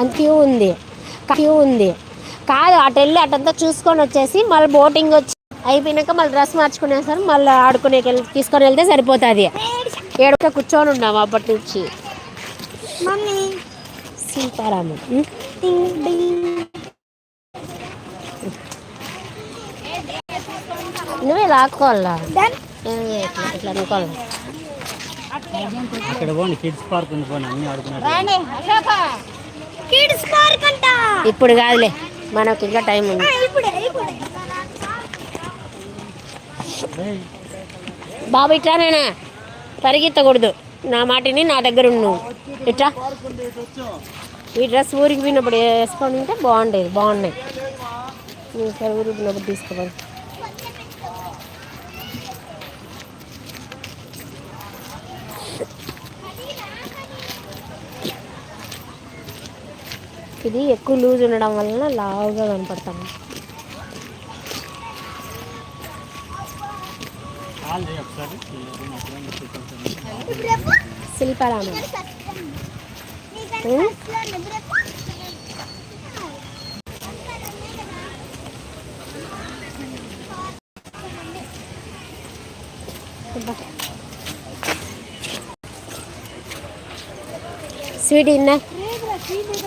అంత క్యూ ఉంది. క్యూ ఉంది. కాదు అటు వెళ్ళి అటంతా చూసుకొని వచ్చేసి మళ్ళీ బోటింగ్ వచ్చి అయిపోయినాక మళ్ళీ డ్రెస్ మార్చుకునేసారు మళ్ళీ ఆడుకునే తీసుకొని వెళ్తే సరిపోతుంది. ఏడుక కూర్చొని ఉన్నాము అప్పటి నుంచి. మమ్మీ. సీతారామం నువ్వే లాక్కోవాలా? ఇట్లా అనుకోవాలి? అక్కడ పోండి కిడ్స్ పార్క్ ఉంది పోండి అన్ని ఆడుకున్నారు కిడ్స్ పార్క్ అంట. ఇప్పుడు కాదులే మనకు ఇంకా టైం ఉంది. బాబు ఇట్లా నేనా పరిగెత్తకూడదు. నా మాటిని నా దగ్గర ఉండు. ఇట్లా. ఈ డ్రెస్ ఊరికి పోయినప్పుడు వేసుకొని ఉంటే బాగుండేది బాగున్నాయి. ఊరికి పోయినప్పుడు తీసుకోవాలి ఇది ఎక్కువ లూజ్ ఉండడం వలన లావుగా కనపడతాము శిల్పారామం? స్వీట్ ఇన్నా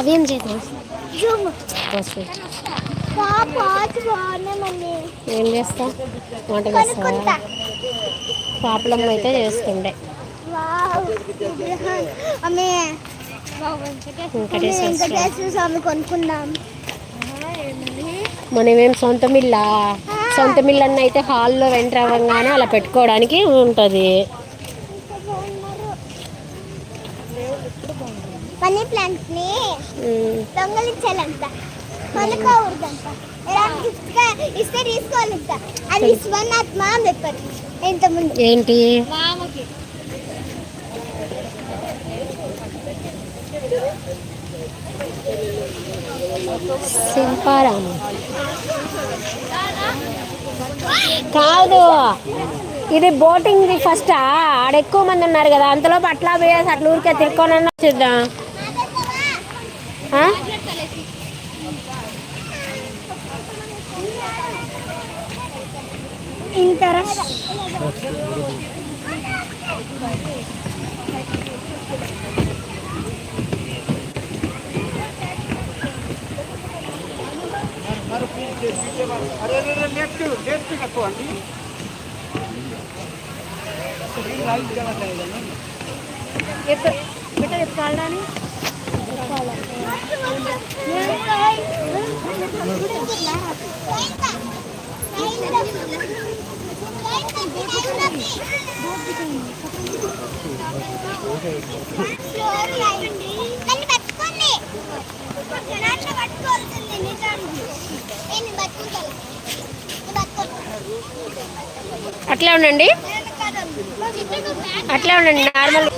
అవేం చేద్దాం? ఏం చేస్తా? వంట చేస్తా. పాపలమ్మ అయితే చేస్తుండే. మనమేం సొంత మిల్ల? సొంత అన్న అయితే హాల్లో అవ్వగానే అలా పెట్టుకోవడానికి ఉంటుంది. మనీ ప్లాంట్స్ని కొనుక్కోకూడదంట గిఫ్ట్గా ఇస్తే తీసుకోవాలంట. అది విశ్వనాథ్ మా చెప్పారు. ఏంటి? మామకి. కాదు. ఇది బోటింగ్ ఫస్ట్ ఆడ ఎక్కువ మంది ఉన్నారు కదా. అంతలో అట్లా పోయేసి అట్లా ఊరికే తిరుక్కొని చూద్దాం. ఇంత రష్ నన్ను పట్టుకోండి నన్ను పట్టుకోవాల్సింది నిజానికి నేను పట్టుకుంటాను అట్లే ఉండండి. అట్లే ఉండండి నార్మల్.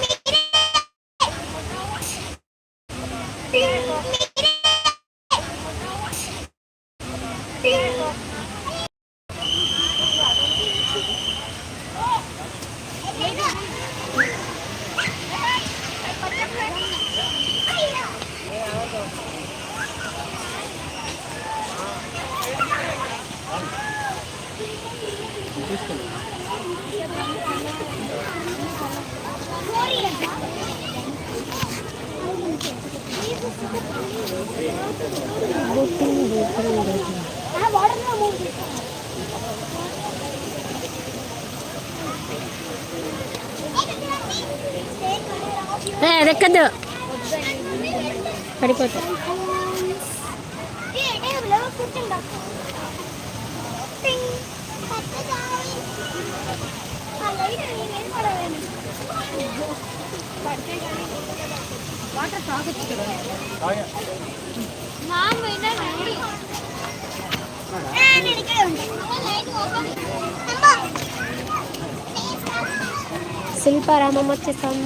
ఏ, అది ఎక్కద్దు పడిపోతా వాటర్ తాగొచ్చు కదా శిల్పారామం వచ్చేసాం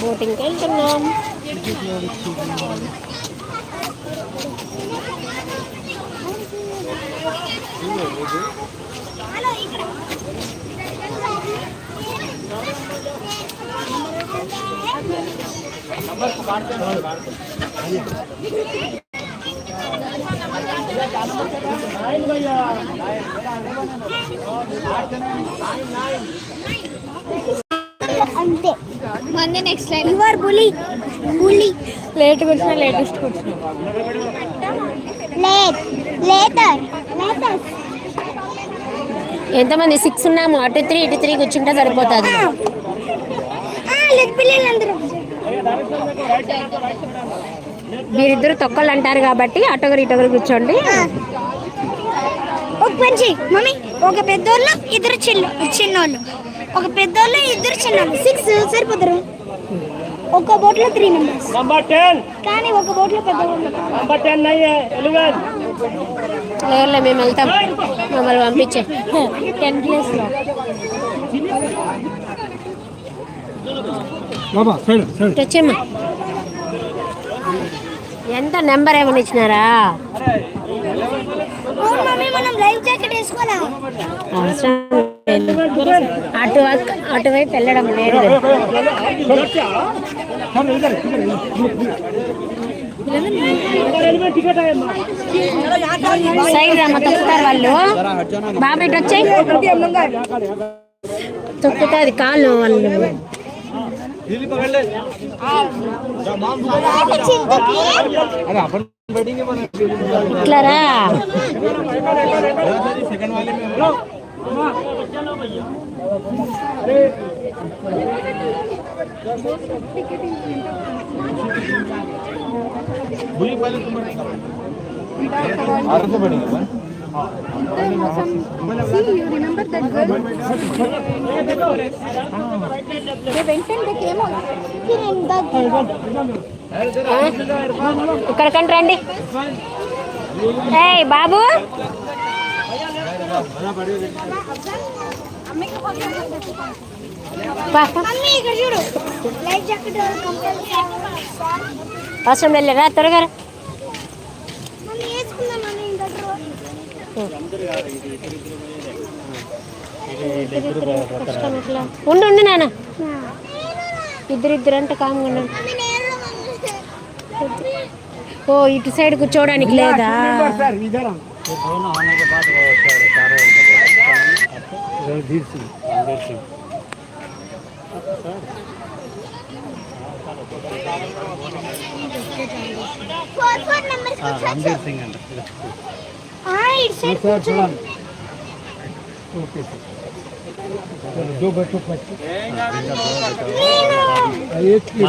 బోటింగ్కి వెళ్తున్నాం. అంతే మంది నెక్స్ట్ లైన్ యువర్ బులి లేట్గా వచ్చినా లేటెస్ట్ వచ్చినా లేట్ లేటర్ ఎంతమంది? సిక్స్ ఉన్నాము. అటు త్రీ ఇటు త్రీ కూర్చుంటే సరిపోతుంది. వీరిద్దరు తొక్కలు అంటారు కాబట్టి అటొకరు ఇటొకరు కూర్చోండి. ఒక పని మమ్మీ. ఒక పెద్దోళ్ళు ఇద్దరు చిన్న చిన్నోళ్ళు. ఒక పెద్దోళ్ళు ఇద్దరు చిన్నోళ్ళు. సిక్స్ సరిపోతారు. ఒక బోట్లో త్రీ మెంబర్స్ నంబర్ టెన్ కానీ ఒక బోట్లో పెద్ద వాళ్ళు నంబర్ టెన్ అయ్యే ఎలివెన్. లేదులే మేము వెళ్తాం. మమ్మల్ని పంపించే. టెన్ ప్లేస్లో బాబా సైడ్ సైడ్ వచ్చేమ్మా ఎంత నెంబర్ ఏమైనా ఇచ్చినారా? అవసరం. అటు అటువైపు వెళ్ళడం లేదు. సైడ్ రమ్మ తొక్కుతారు వాళ్ళు. బాబు ఇటు వచ్చాయి. తొక్కుతుంది కాళ్ళు వాళ్ళు. చింతకి ఇట్లారా ఇక్కడ దట్ రండి. ఏయ్ బాబు. అవసరం వెళ్ళరా త్వరగా ఉండు ఉండు నాన్న ఇద్దరు ఇద్దరు అంటే కామ్గా ఉండండి ఓ ఇటు సైడ్ కూర్చోవడానికి లేదా? दोनों होने के बाद वो सारे चारों Randhir Singh Randhir Singh four four numbers हाँ रणधीर सिंह अंदर ఇటు సైడ్ కూర్చో दो बच्चों को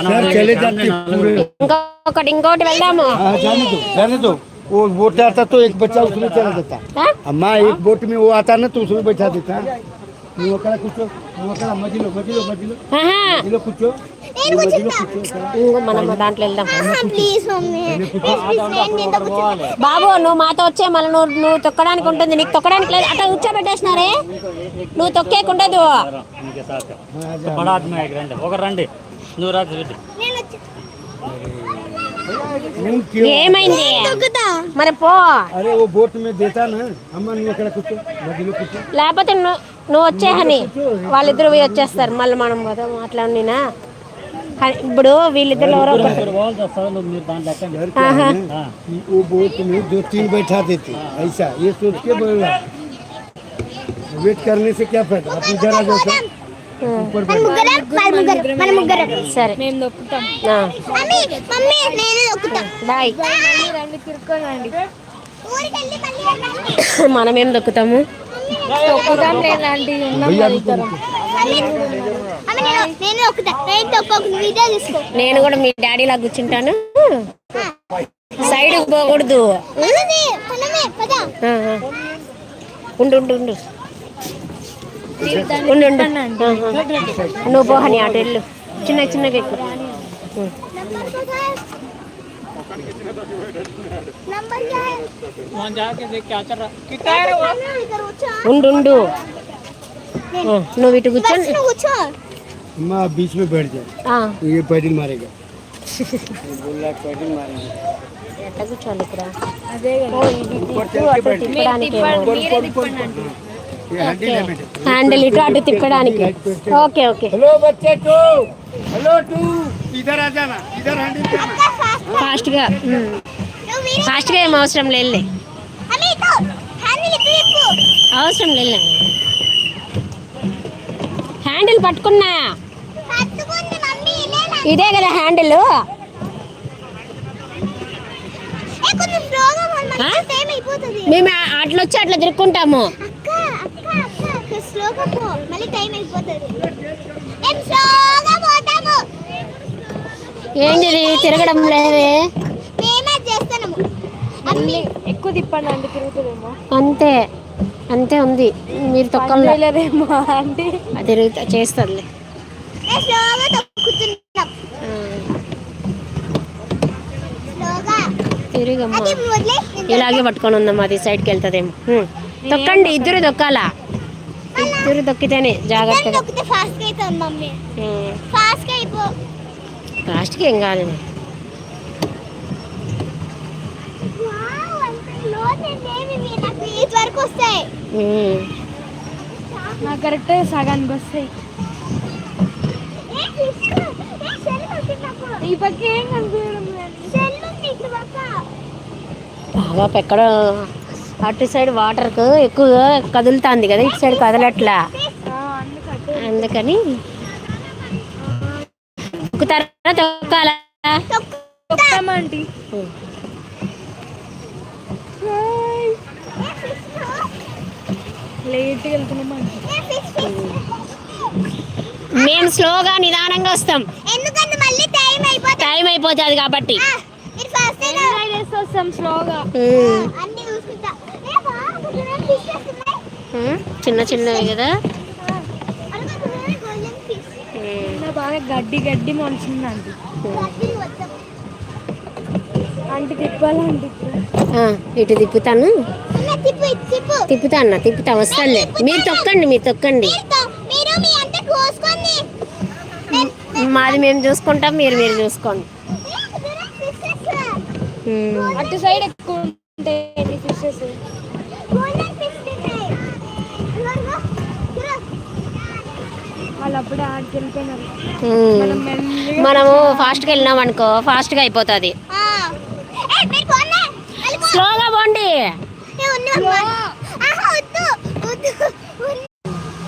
నేను चले जाते पूरे ఇంకొకటి ఇంకోటి వెళ్దాము हाँ जाने दो जाने दो वो बोट आता तो एक बच्चा उसमें चला जाता ఆ? अम्मा एक बोट में वो आता ना तो उसमें बैठा देता నువ్వు అక్కడ కూర్చో నువ్వు అక్కడ మధ్యలో మధ్యలో మధ్యలో ఆహా. మధ్యలో కూర్చో నేను నువ్వు మధ్యలో కూర్చుంటా కూర్చో అక్కడ. ఇంకో మనం దాంట్లో వెళ్దాం ప్లీజ్ మమ్మీ ప్లీజ్ ప్లీజ్ నేను నీతో కూర్చుంటా బాబు నువ్వు మాతో వచ్చే మళ్ళీ నువ్వు నువ్వు తొక్కడానికి ఉంటుంది నీకు తొక్కడానికి లేదు అట్లా కూర్చోబెట్టేసినారే నువ్వు తొక్కేకుండదు उनके साथ तो बड़ा आदमी है एक रंडे वो रंडे नूराज रेड्डी నేను వచ్చి నువ్వు క్యూ? ఏమైంది తొక్కుతా మరి పో అరే ఓ బోట్ మీద దేతా నా అమ్మ నువ్వు అక్కడ కూర్చో మధ్యలో కూర్చో లేకపోతే నువ్వు నువ్వు వచ్చేహని వాళ్ళిద్దరు పోయి వచ్చేస్తారు మళ్ళీ మనం కదా అట్లా ఉండినా కానీ ఇప్పుడు వీళ్ళిద్దరు ఎవరో ఒకరు फिर बोल दो सब लोग मेरे दांत लेकर घर क्या है ना हाँ कि वो बोट में दो तीन बैठा देते ऐसा ये सोच के बोला वेट करने से क्या फायदा आप इधर आ जाओ సరే. బాయ్. మనమేం దొక్కుతాము? నేను కూడా మీ డాడీ లా కూర్చుంటాను. సైడ్ పోకూడదు. ఉండు ఉండు ఉండు. ఉండు ఉండు ఆహా. నువ్వు పోహని అటు వెళ్ళు చిన్న చిన్నగా ఎక్కువ नंबर क्या है नंबर क्या है वहाँ जाके देख क्या कर रहा कितना है वो इधर ऊंचा ఉండు ఉండు ఆ, నువ్వు ఇటు కూర్చొని बस में ऊंचा अम्मा आप बीच में बैठ जाओ ఆ, ये पैडिल मारेगा बोल रहा पैडिल मारेंगे ఎట్లా కూర్చోవాలి ఇక్కడ అదే హ్యాండిల్ ఇటు అటు తిప్పడానికి. ఓకే ఓకే హలో బచ్చే టు హలో టు ఇదర్ రాజానా? ఇదర్ హ్యాండిల్ ఫాస్ట్గా ఫాస్ట్ hmm. గా ఏం అవసరం లేదు అవసరం లేదు హ్యాండిల్ పట్టుకున్నా. ఇదే కదా హ్యాండిల్ మేము అట్లొచ్చి అట్లా తిరుక్కుంటాము. స్లోగా పో. మళ్ళీ టైం అయిపోతుంది. మేము స్లోగా పోతాము? ఏంటి తిరగడం లేదే. మేమే చేస్తున్నాము. అమ్మి. ఎక్కువ తిప్పండి అంటే తిరుగుతుందేమో. అంతే. అంతే ఉంది. మీరు తొక్కల్లో. చేయలేదేమో అంటే తిరుగుతా చేస్తుందిలే. మేము స్లోగా తొక్కుతున్నాం. స్లోగా తిరిగమ్మా. ఇలాగే పట్టుకొని ఉందమ్మా అది సైడ్కి వెళ్తుందేమో. హ్మ్. తొక్కండి ఇద్దరు తొక్కాలా? ఇద్దరు తొక్కితేనే జాగ్రత్తగా ఫాస్ట్గా అవుతుంది మమ్మీ. ఫాస్ట్గా అయిపో లాస్ట్కి ఏం కాదు వరకు వస్తాయి. నాకు కరెక్ట్ సగానికి వస్తాయి. ఈ పక్క ఏం కనిపించడం లేదు. బాగా ఎక్కడ అటు సైడ్ వాటర్కు ఎక్కువగా కదులుతుంది కదా ఇటు సైడ్ కదలట్లా. అందుకని తొక్కుతారా తొక్కాలా. మేము స్లోగా నిదానంగా వస్తాం. ఎందుకంటే మళ్ళీ టైం అయిపోతుంది టైం అయిపోతుంది కాబట్టి. వస్తాం స్లోగా? హ్మ్. అన్ని చూసుకుంటా ఏ బాబు ఫిష్ వస్తున్నాయి హ్మ్. చిన్న చిన్నవి కదా? బాగా గడ్డి గడ్డి గడ్డిని వద్దాం అంటే తిప్పాలంటే ఆ, ఇటు తిప్పుతాను. అన్న తిప్పు ఇది తిప్పు తిప్పుతా అన్న తిప్పుతా వస్తానులే. మీరు తొక్కండి మీరు తొక్కండి. మాది మేము చూసుకుంటాం మీరు మీరు చూసుకోండి. అటు సైడ్ ఎక్కువ ఉంటాయి ఫిషెస్ మనము ఫాస్ట్గా వెళ్ళినాం అనుకో ఫాస్ట్గా అయిపోతుంది. స్లోగా పోండి. అమ్మా.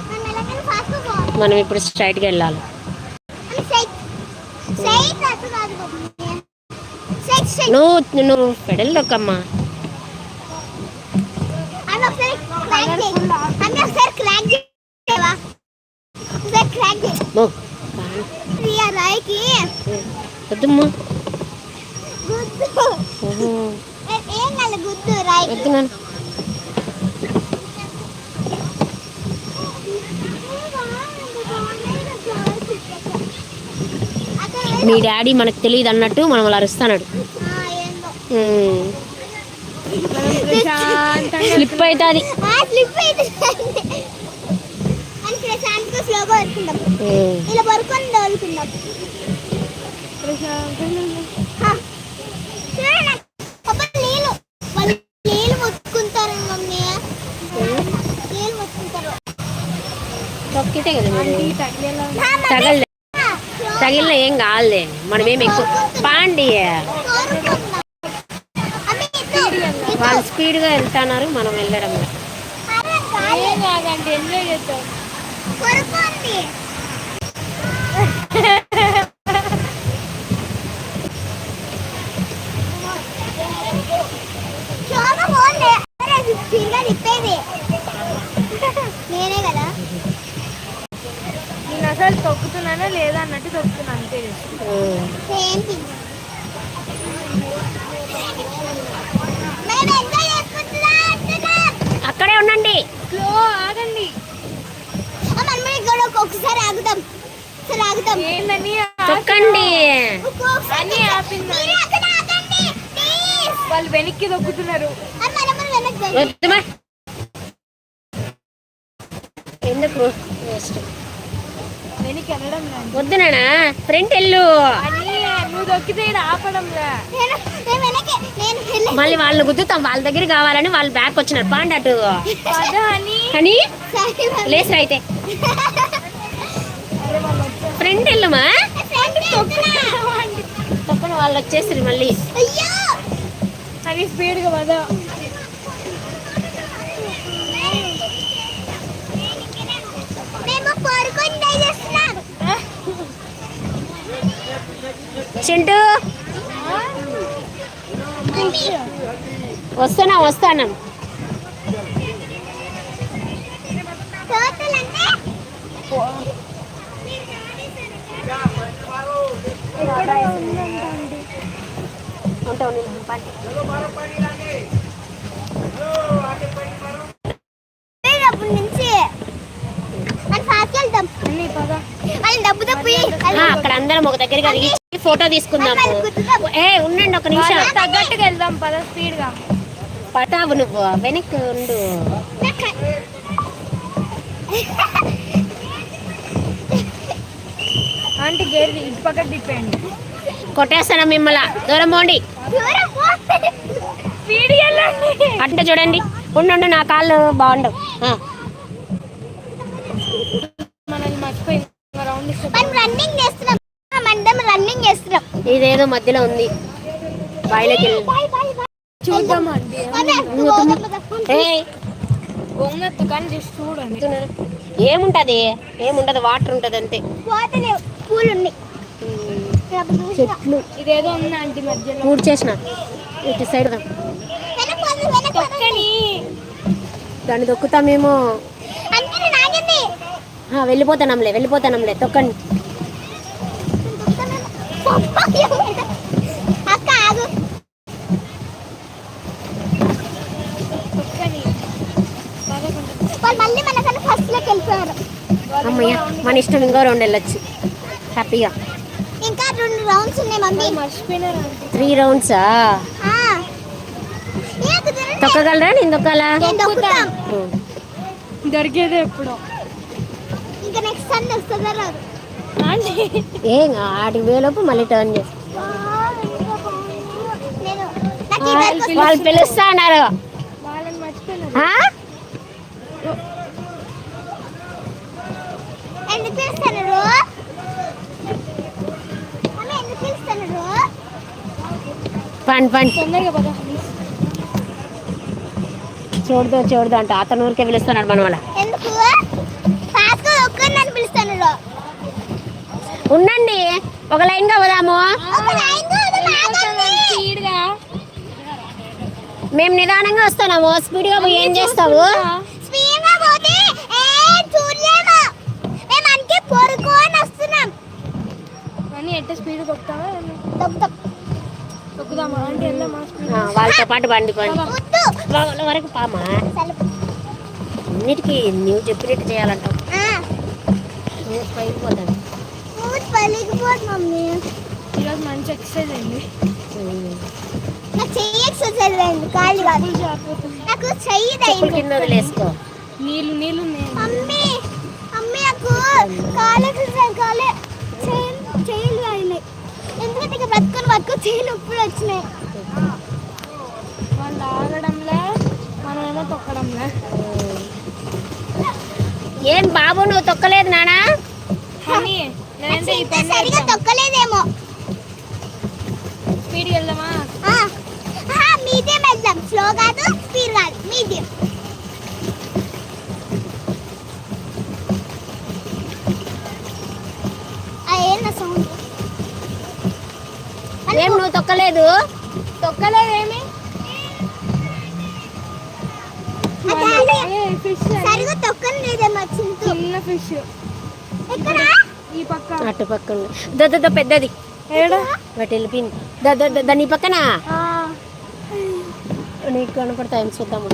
మనం ఎలాగైనా fast గా పోవాలి. మనం ఇప్పుడు స్ట్రైట్గా వెళ్ళాలి. నువ్వు నువ్వు పెడల్ తొక్కమ్మా వద్దమ్మా. వద్దు నాన్న. మీ డాడీ మనకు తెలియదు అన్నట్టు మనం అలా అరుస్తాడు. స్లిప్ అవుతుంది ఇలా తొక్కితే కదా. తగలే తగిలిన ఏం కాదులే మనం ఏం ఎక్కువ పాండి కోరుకుందాం. అమ్మి, ఇటు, ఇటు. వాళ్ళు స్పీడ్గా వెళ్తున్నారు మనం వెళ్ళడం ఎంజాయ్ చేద్దాం కొరుకోండి స్లోగా పోండి స్పీడ్గా తిప్పేది. నేనే కదా. నేను అసలు తొక్కుతున్నానా లేదా అన్నట్టు తొక్కుతున్నా అంతే. Same thing. అక్కడే ఉండండి. స్లో ఆగండి. ఆ, మనం ఇక్కడ ఒకసారి ఆగుదాం ఒకసారి ఆగుదాం వెళ్దాం ఏందని తొక్కండి. అని ఆపింది అక్కడ ఆగండి ప్లీజ్ వాళ్ళు వెనక్కి దొక్కుతున్నారు వద్దుమా ఎందుకు? వేస్ట్ వెనక్కి వెళ్ళడం లేదు వద్దు నానా ఫ్రంట్ వెళ్ళు. మళ్ళీ వాళ్ళని గుద్దుతాం వాళ్ళ దగ్గర కావాలని వాళ్ళు బ్యాక్ వచ్చినారు. పాండి అటు. పద అని. లేచి అయితే. ఫ్రంట్ వెళ్ళమా? ఫ్రెండ్ వెళ్తున్నా. తప్పన వాళ్ళు వచ్చేసారు మళ్ళీ. అయ్యో! అని స్పీడ్గా పద చింటూ. వస్తానా? వస్తాను ఉంటావు నేను అప్పటి నుంచి మనం ఫాస్ట్ వెళ్దాం అన్ని పద వాళ్ళు డబ్బు తప్పి అక్కడ అందరం ఒక దగ్గర కలిగి ఫోటో తీసుకుందాము. ఏ ఉండండి ఒక నిమిషం. తగ్గట్టుగా వెళ్దాం పద స్పీడ్గా. పటావు నువ్వు వెనక్కి ఉండు. అంటే గేర్ ఇటు తిప్పండి కొట్టేస్తాను మిమ్మల్ని. దూరం పోండి. అంటే చూడండి. ఉండు నా కాళ్ళు బాగుండవు ఆ, మనల్ని మర్చిపోయింది రౌండ్ ఇస్తే మనం రన్నింగ్ చేస్తున్నాం మనం రన్నింగ్ చేస్తున్నాం ఇదేదో మధ్యలో ఉంది. బాయిలోకి వెళ్ళి. చూద్దామండి. చూడండి ఏముంటది? ఏముంటది వాటర్ ఉంటది అంతే. పూలు ఉన్నాయి. చెట్లు. ఇదేదో ఉంది ఆంటీ మధ్యలో. చేసిన. ఇటు సైడ్ దాన్ని దొక్కుతామేమో వెళ్ళిపోతానంలే వెళ్ళిపోతానంలే. తొక్కండి. అక్క ఆగు తొక్కని పదకొండు వాళ్ళు మళ్ళీ మనకన్నా ఫస్ట్లోకి వెళ్ళిపోయారు అమ్మయ్య మన ఇష్టం ఇంకో రెండు వెళ్ళొచ్చు. హ్యాపీగా ఇంకా రెండు రౌండ్స్ ఉన్నాయి మమ్మీ. మర్చిపోయినారు త్రీ రౌండ్సా. తొక్కగలరా? నేను తొక్కాలా. దొరికేదే ఎప్పుడో. ఇంకా నెక్స్ట్ సండే వస్తుందా రాదు. ఏం ఆడికి వేలోపు మళ్ళీ టర్న్ చేస్తా. వాళ్ళు పిలుస్తా. అన్నారు పండి చూడదు చూడదు అంట. అతను ఊరికే పిలుస్తున్నాడు మన వాళ్ళ ఉండండి. ఒక లైన్గా. స్పీడ్గా మేము నిదానంగా వస్తున్నాము. స్పీడ్గా ఏం చేస్తావు? వాళ్ళతో పాటు బండి పండి వద్దు. వాళ్ళ వరకు పామా. అన్నిటికీ నువ్వు చెప్పినట్టు చేయాలంటావు. ఆ, నువ్వు పైకి పోతాను ఈరోజు మంచి ఎక్సర్సైజ్ అయింది నాకు చెయ్యి ఎక్సర్సైజ్ అయింది కాళ్ళు కాదు నాకు చెయ్యి కింద వదిలేసుకో. నీళ్ళు నీళ్ళు మమ్మీ మమ్మీ నాకు కాళ్ళు ఎక్సర్సైజ్ కాలే చెయ్యి చెయ్యిలు అయినాయి. ఎందుకంటే ఇక బతుకొని బతుకొని చెయ్యి నొప్పులు వచ్చినాయి. వాళ్ళు ఆగడంలే మనమేమో తొక్కడంలే. ఏం బాబు నువ్వు తొక్కలేదు నానా? ఈ సరిగా తొక్కలేదేమో. స్పీడ్కి వెళ్దామా? మీడియం వెళ్దాం. స్లో కాదు స్పీడ్ కాదు మీడియం ఏం నువ్వు తొక్కలేదు? తొక్కలేదేమి? సరిగా తొక్కని లేదేమో చింతు చిన్న ఫిష్ ఎక్కడ? పక్క. అటు పక్కన దద్ద పెద్దది. వాటి వెళ్ళిపోయింది. ద- ద- ద- దాని పక్కన? నీకు కనపడతాయి చూద్దాము.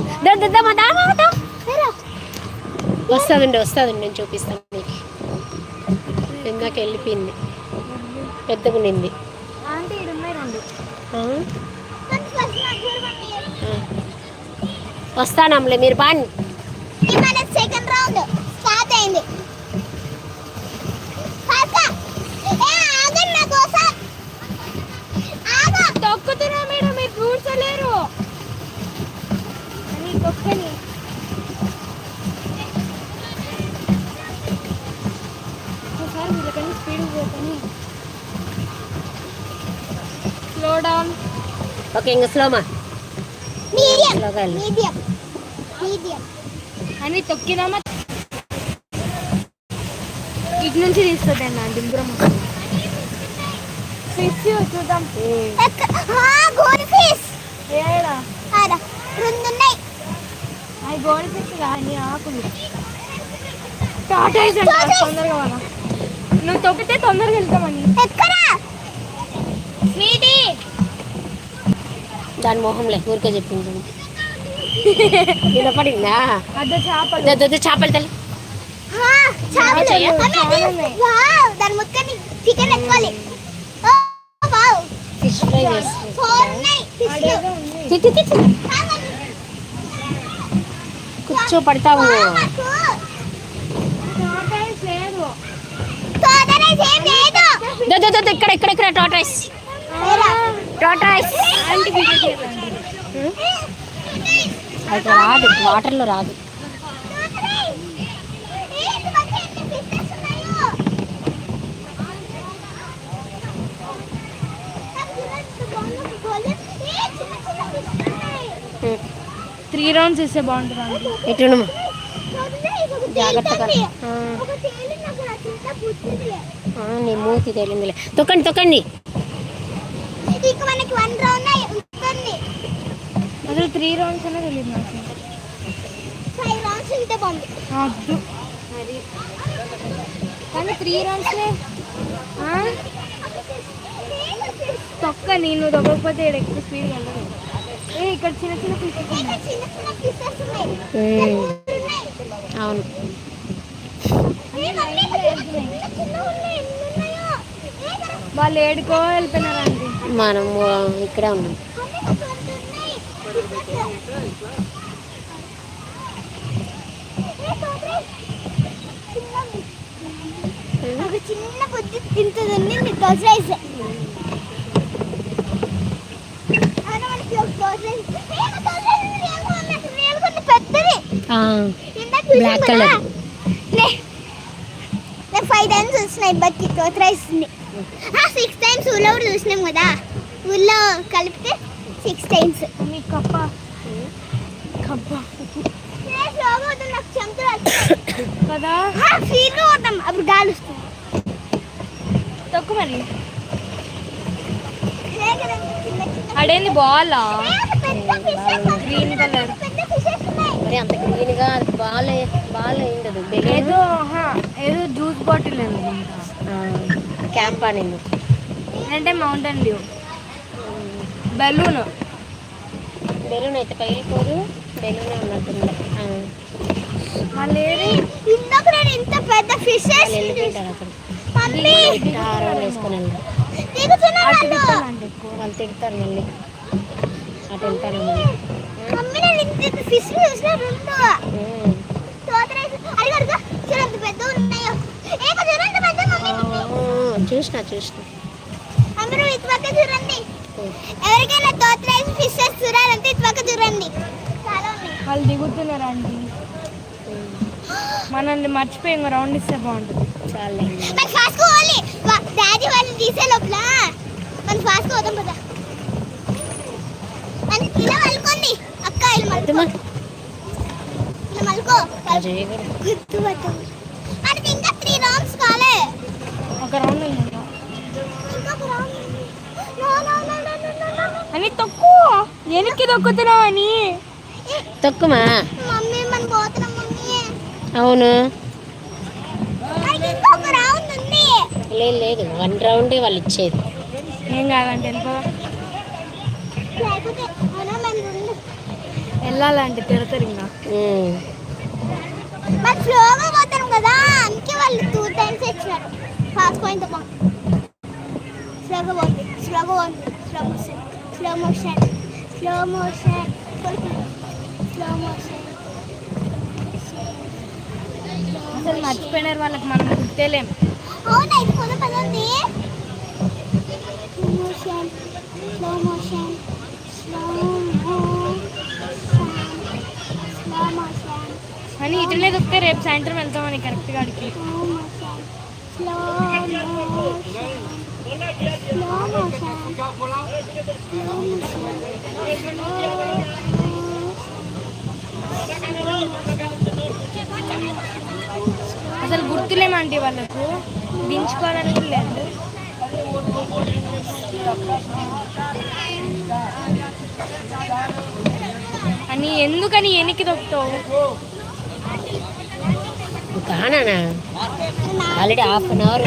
వస్తుందండి వస్తుందండి నేను చూపిస్తాను మీకు ఇందాక వెళ్ళిపోయింది. పెద్దగా ఉండింది. ఆంటీ ఇక్కడ ఉన్నాయి రెండు. ఆ? కానీ ఫస్ట్ నాకు కూడా పంపించండి. ఆ. వస్తానమ్మలే మీరు మన సెకండ్ రౌండ్ స్టార్ట్ అయింది ఫస్ట్ ఏ ఆగండి నా కోసం ఆగు తొక్కుతున్నా మేడం మీరు కూర్చోలేరు అని తొక్కని ఒకసారి వీళ్ళకన్నా స్పీడ్ పోతాను స్లో డౌన్ ఓకే ఇంకా స్లోమా మీడియం స్లోగా వెళ్ళు. మీడియం మీడియం అని తొక్కినామా ఇటు నుంచి ఆంటీ దూరం ఫిష్ చూద్దాం. Goldfish. ఏడా? ఆడ రెండు ఉన్నాయి అవి గోల్డ్ ఫిష్ కానీ ఆకులు. టాటాయిస్ అంటే Tortoise. తొందరగా వాళ్ళ నువ్వు తొక్కితే తొందరగా వెళ్తామని స్వీటీ. దాని మొహంలే ఊరికే చెప్పింది. అద్దె చేపలు. ద- ద- ద- చేపలు తల్లి ఆ, చేపలు. చేయా? అమ్మ, అది- వావ్, దాని ముక్కని చికెన్ ఫిష్ ఫ్రై. కూర్చో పడతావు ఇక్కడ ఇక్కడ ఇక్కడ అది రాదు వాటర్లో రాదు తోటరైస్. ఏ, ఇంటి పక్కన ఎన్ని fishes ఉన్నాయో. నాకు చూడండి, బాగుంది, బాగుంది. ఏ, చిన్న చిన్న fish ఉన్నాయి. త్రీ రౌండ్స్ ఇస్తే బాగుంటుంది ఒక జాగ్రత్తగా. నీ మూతి తేలిందిలే. తొక్కండి తొక్కండి. ఇక మనకి వన్ రౌండ్ ఉంటుంది. అసలు త్రీ రౌండ్స్ అనే తెలియదు నాకు. ఫైవ్ రౌండ్స్ ఉంటే బాగుంది. అద్దు. మరి? కానీ త్రీ రౌండ్స్లే తొక్క నేను తొక్కకపోతే ఎక్కువ స్పీడ్ వెళ్ళదు ఇక్కడ చిన్న చిన్న చిన్న చిన్న పీసెస్. అవును. ఏ మమ్మీ, చిన్న చిన్న ఉన్నాయి ఎన్ని ఉన్నాయో ఏ కదా, వాళ్ళు ఏడుకో నే- నేను ఫైవ్ టైమ్స్ చూసిన ఇబ్బకి తోత రైస్ సిక్స్ టైమ్స్ ఊళ్ళో కూడా చూసినాం కదా. ఊళ్ళో కలిపితే సిక్స్ టైమ్స్ కప్ప. కప్ప. కదా. ఫీల్గా పోతాం అప్పుడు గాలి వస్తుంది. తొక్కు మరి ఏ కదండి, చిన్న చిన్న అడేంది బాలా ఏ, ఒక పెద్ద fishes ఉన్నాయి. Green colour. పెద్ద fishes ఉన్నాయి. మరి అంత క్లీన్గా అది బాగా బాగా ఉండదు ఏదో ఏదో జ్యూస్ బాటిల్ అనుకుంటా క్యాంప్ అనింది అంటే మౌంటైన్ డ్యూ బెలూన్. బెలూన్ అయితే పగిలిపోదు బెలూనే ఉన్నట్టుంది. మళ్ళీ ఇందాక నేను ఇంత పెద్ద ఫిషెస్ మమ్మీ వేసుకొని దిగుతున్నా అటు వాళ్ళు. తిప్పాలంటే ఎక్కువ వాళ్ళు తిడతారు మళ్ళీ. అటు వెళ్తాను ఫిష్ చూసిన చూసిన అందరూ ఇటు పక్క చూడండి. ఎవరికైనా తోటరైస్ ఫిషెస్ చూడాలంటే ఇటు పక్క చూడండి. చాలా ఉన్నాయి. వాళ్ళు దిగుతున్నారు ఆంటీ మనల్ని మర్చిపోయి ఇంకో రౌండ్ ఇస్తే బాగుంటుంది. చాలే. ఫాస్ట్ పోవాలి. డాడీ వాళ్ళు తీసే లోపల. మన ఫాస్ట్ పోదాం కదా మన ఇలా మలుకోండి అక్క ఇలా మలుకో. అత్తమ్మా ఇలా మలుకో. అది చేయకూడదు. గుర్తు పట్టండి మనకి ఇంకా త్రీ రౌండ్స్ కాలే. ఒక రౌండ్ ఉంది. ఇంకా. ఇంకొక రౌండ్ ఉంది. No, no, no, no, no, no, no, no. అని తొక్కు వెనక్కి తొక్కుతున్నావు అని? తక్కువమా మమ్మీ మనం పోతున్నాం అవును? లేదు లేదు. వన్ రౌండే వాళ్ళు ఇచ్చేది. ఏం కాదంటే వెళ్ళాలంటే తిడతారు ఇంకా. మనం స్లోగా పోతాం కదా అందుకే వాళ్ళు టూ టైమ్స్ ఇచ్చినారు. ఫాస్ట్ పోయింది స్లోగా స్లోగా slow motion slow motion slow motion slow motion అసలు మర్చిపోయినారు వాళ్ళకి మనం గుర్తేలేం అని ఇటునే దొరికితే రేపు సాయంత్రం వెళ్తామని కరెక్ట్గా అడిగి Thank you. అసలు గుర్తులేమంటే వాళ్ళకు? దించుకోవాలని కూడా లేదు. అని ఎందుకని వెనక్కి దొక్కుతావు కానా already half an hour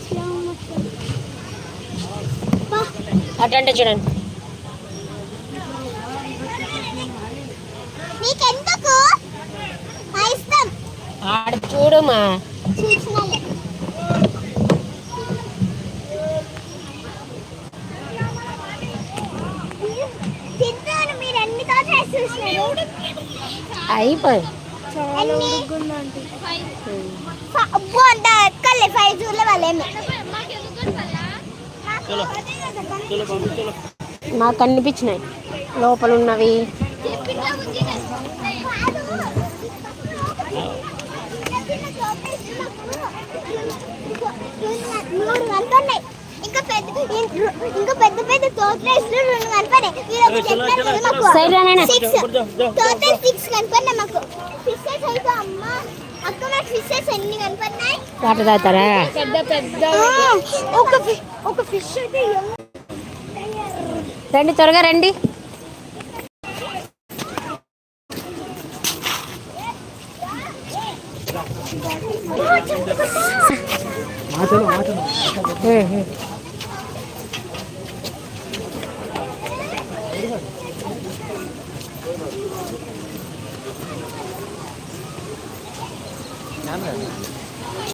slow motion అటంటే చూడండి. ఆడ చూడమ్మా అయిపోయి. అబ్బో ఎక్కలే ఫైవ్ చూడలే వాళ్ళేమి? నాకు కనిపించినాయి లోపల ఉన్నవి. ఇంకా పెద్ద పెద్ద రెండు కనపడే మీరు సిక్స్ సిక్స్ మాకు. ఫిషెస్ అయితే అమ్మ. వాటర్ తాగుతారా? పెద్ద పెద్ద. ఆ, ఒక ఫి- ఒక ఫిష్ అయితే ఎన్ని- రండి త్వరగా రండి.